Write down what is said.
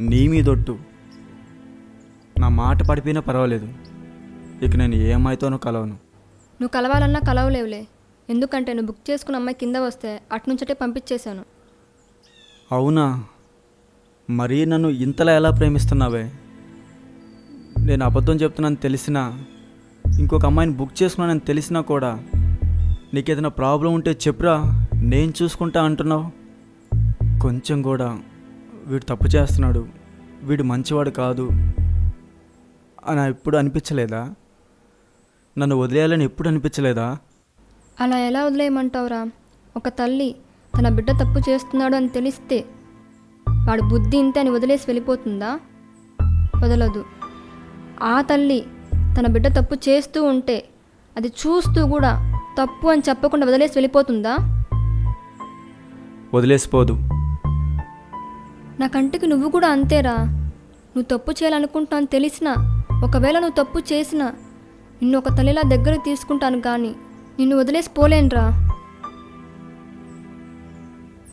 నీ మీదొట్టు నా మాట పడిపోయినా పర్వాలేదు. ఇక నేను ఏ అమ్మాయితోనూ కలవను. నువ్వు కలవాలన్నా కలవలేవులే. ఎందుకంటే నువ్వు బుక్ చేసుకున్న అమ్మాయి కింద వస్తే అట్నుంచటే పంపించేశాను. అవునా? మరీ నన్ను ఇంతలా ఎలా ప్రేమిస్తున్నావే? నేను అబద్ధం చెప్తున్నాను తెలిసినా ఇంకొక అమ్మాయిని బుక్ చేసుకున్నానని తెలిసినా కూడా నీకేదైనా ప్రాబ్లం ఉంటే చెప్పురా నేను చూసుకుంటా అంటున్నావు. కొంచెం కూడా. వీడు తప్పు చేస్తున్నాడు వీడు మంచివాడు కాదు అని ఎప్పుడు అనిపించలేదా? నన్ను వదిలేయాలని ఎప్పుడు అనిపించలేదా? అలా ఎలా వదిలేయమంటావురా? ఒక తల్లి తన బిడ్డ తప్పు చేస్తున్నాడు అని తెలిస్తే వాడు బుద్ధి ఇంతే అని వదిలేసి వెళ్ళిపోతుందా? వదలదు. ఆ తల్లి తన బిడ్డ తప్పు చేస్తూ ఉంటే అది చూస్తూ కూడా తప్పు అని చెప్పకుండా వదిలేసి వెళ్ళిపోతుందా? వదిలేసిపోదు. నా కంటికి నువ్వు కూడా అంతేరా. నువ్వు తప్పు చేయాలనుకుంటున్నాను తెలిసినా ఒకవేళ నువ్వు తప్పు చేసినా నిన్ను ఒక తల్లిలా దగ్గర తీసుకుంటాను కానీ నిన్ను వదిలేసి పోలేనురా.